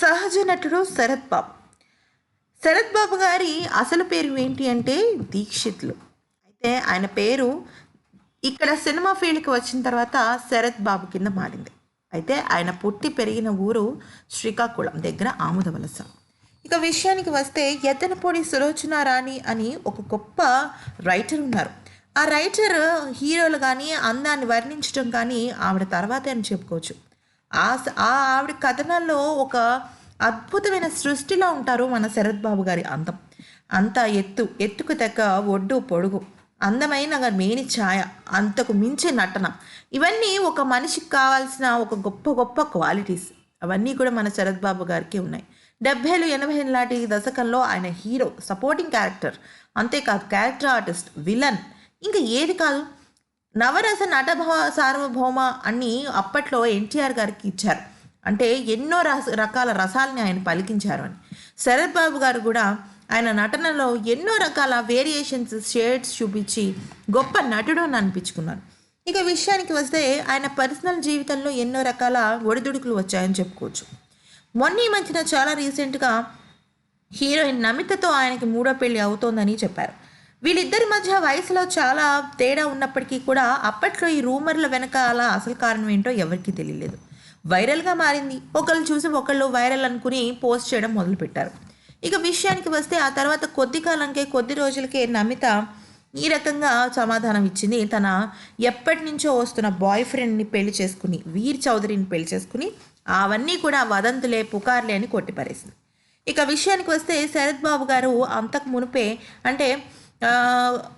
సహజ నటుడు శరత్ బాబు. శరత్ బాబు గారి అసలు పేరు ఏంటి అంటే దీక్షిత్లు. అయితే ఆయన పేరు ఇక్కడ సినిమా ఫీల్డ్కి వచ్చిన తర్వాత శరత్ బాబు కింద మారింది. అయితే ఆయన పుట్టి పెరిగిన ఊరు శ్రీకాకుళం దగ్గర ఆముదవలస. ఇక విషయానికి వస్తే ఎత్తనపూడి సులోచన రాణి అని ఒక గొప్ప రైటర్ ఉన్నారు. ఆ రైటర్ హీరోలు కానీ అందాన్ని వర్ణించడం కానీ ఆవిడ తర్వాతే అని చెప్పుకోవచ్చు. ఆ ఆ ఆవిడ కథనాల్లో ఒక అద్భుతమైన సృష్టిలో ఉంటారు మన శరత్ బాబు గారి అందం. అంత ఎత్తు ఎత్తుకు తగ్గ ఒడ్డు పొడుగు అందమైన మేని ఛాయ అంతకు మించి నటన. ఇవన్నీ ఒక మనిషికి కావాల్సిన ఒక గొప్ప గొప్ప క్వాలిటీస్. అవన్నీ కూడా మన శరత్ బాబు గారికి ఉన్నాయి. డెబ్బైలు ఎనభై నాటి దశకంలో ఆయన హీరో సపోర్టింగ్ క్యారెక్టర్. అంతేకాదు క్యారెక్టర్ ఆర్టిస్ట్ విలన్. ఇంకా ఏది కాదు? నవరస నటభ సార్వభౌమ అని అప్పట్లో ఎన్టీఆర్ గారికి ఇచ్చారు. అంటే ఎన్నో రస రకాల రసాలని ఆయన పలికించారు అని. శరత్ బాబు గారు కూడా ఆయన నటనలో ఎన్నో రకాల వేరియేషన్స్ షేడ్స్ చూపించి గొప్ప నటుడు అని అనిపించుకున్నారు. ఇక విషయానికి వస్తే ఆయన పర్సనల్ జీవితంలో ఎన్నో రకాల ఒడిదుడుకులు వచ్చాయని చెప్పుకోవచ్చు. మొన్న ఈ మధ్యన చాలా రీసెంట్గా హీరోయిన్ నమితతో ఆయనకి మూడో పెళ్ళి అవుతోందని చెప్పారు. వీళ్ళిద్దరి మధ్య వయసులో చాలా తేడా ఉన్నప్పటికీ కూడా అప్పట్లో ఈ రూమర్ల వెనకాల అసలు కారణం ఏంటో ఎవరికీ తెలియలేదు. వైరల్గా మారింది. ఒకళ్ళు చూసి ఒకళ్ళు వైరల్ అనుకుని పోస్ట్ చేయడం మొదలుపెట్టారు. ఇక విషయానికి వస్తే ఆ తర్వాత కొద్ది కాలంకే కొద్ది రోజులకే నమిత ఈ రకంగా సమాధానం ఇచ్చింది. తన ఎప్పటి నుంచో వస్తున్న బాయ్ ఫ్రెండ్ని పెళ్ళి చేసుకుని వీర్ చౌదరిని పెళ్ళి చేసుకుని అవన్నీ కూడా వదంతులే పుకార్లే అని కొట్టిపారేసింది. ఇక విషయానికి వస్తే శరత్ బాబు గారు అంతకు మునిపే అంటే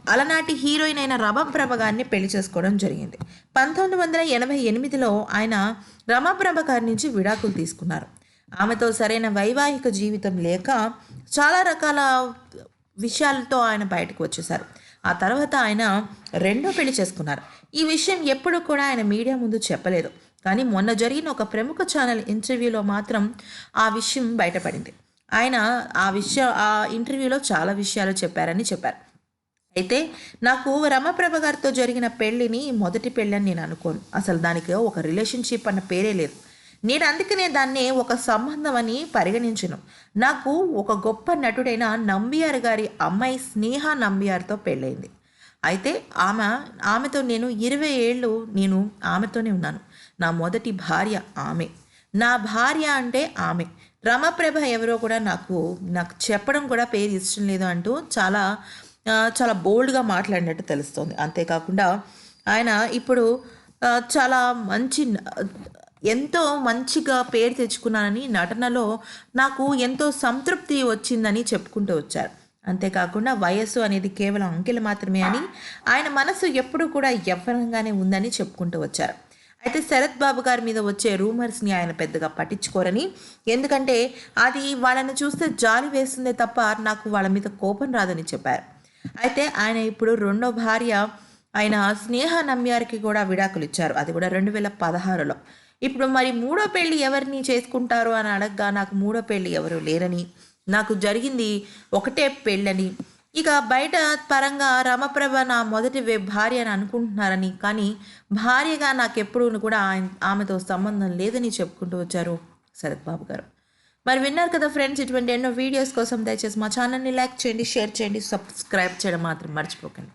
అలనాటి హీరోయిన్ అయిన రమప్రభ గారిని పెళ్ళి చేసుకోవడం జరిగింది. పంతొమ్మిది వందల ఎనభై ఎనిమిదిలో ఆయన రమప్రభ గారి నుంచి విడాకులు తీసుకున్నారు. ఆమెతో సరైన వైవాహిక జీవితం లేక చాలా రకాల విషయాలతో ఆయన బయటకు వచ్చేసారు ఆ తర్వాత ఆయన రెండో పెళ్ళి చేసుకున్నారు. ఈ విషయం ఎప్పుడు కూడా ఆయన మీడియా ముందు చెప్పలేదు. కానీ మొన్న జరిగిన ఒక ప్రముఖ ఛానల్ ఇంటర్వ్యూలో మాత్రం ఆ విషయం బయటపడింది. ఆయన ఆ విషయం ఆ ఇంటర్వ్యూలో చాలా విషయాలు చెప్పారని చెప్పారు. అయితే నాకు రమప్రభ గారితో జరిగిన పెళ్ళిని మొదటి పెళ్ళని నేను అనుకోను. అసలు దానికి ఒక రిలేషన్షిప్ అన్న పేరే లేదు. నేను అందుకనే దాన్ని ఒక సంబంధం అని పరిగణించను. నాకు ఒక గొప్ప నటుడైన నంబియార్ గారి అమ్మాయి స్నేహ నంబియార్తో పెళ్ళైంది అయితే ఆమె ఆమెతో నేను ఇరవై ఏళ్ళు నేను ఆమెతోనే ఉన్నాను. నా మొదటి భార్య ఆమె. నా భార్య అంటే ఆమె. రమప్రభ ఎవరో కూడా నాకు నాకు చెప్పడం కూడా పేరు ఇష్టం లేదు అంటూ చాలా చాలా బోల్డ్గా మాట్లాడినట్టు తెలుస్తోంది. అంతేకాకుండా ఆయన ఇప్పుడు చాలా మంచి ఎంతో మంచిగా పేరు తెచ్చుకున్నానని నటనలో నాకు ఎంతో సంతృప్తి వచ్చిందని చెప్పుకుంటూ వచ్చారు. అంతేకాకుండా వయస్సు అనేది కేవలం అంకెలు మాత్రమే అని ఆయన మనసు ఎప్పుడూ కూడా యవ్వనంగానే ఉందని చెప్పుకుంటూ వచ్చారు. అయితే శరత్ బాబు గారి మీద వచ్చే రూమర్స్ని ఆయన పెద్దగా పట్టించుకోరని. ఎందుకంటే అది వాళ్ళని చూస్తే జాలి వేస్తుందే తప్ప నాకు వాళ్ళ మీద కోపం రాదని చెప్పారు. అయితే ఆయన ఇప్పుడు రెండో భార్య ఆయన స్నేహ నమ్యారికి కూడా విడాకులు ఇచ్చారు. అది కూడా రెండు వేల పదహారులో. ఇప్పుడు మరి మూడో పెళ్ళి ఎవరిని చేసుకుంటారు అని అడగగా నాకు మూడో పెళ్ళి ఎవరు లేరని నాకు జరిగింది ఒకటే పెళ్ళని ఇక బయట పరంగా రమప్రభ నా మొదటి భార్య అని అనుకుంటున్నారని కానీ భార్యగా నాకు కూడా ఆయన ఆమెతో సంబంధం లేదని చెప్పుకుంటూ వచ్చారు శరత్ బాబు గారు. మరి విన్నారు కదా ఫ్రెండ్స్ ఇటువంటి ఎన్నో వీడియోస్ కోసం దయచేసి మా ఛానల్ని లైక్ చేయండి షేర్ చేయండి సబ్స్క్రైబ్ చేయడం మాత్రం మర్చిపోకండి.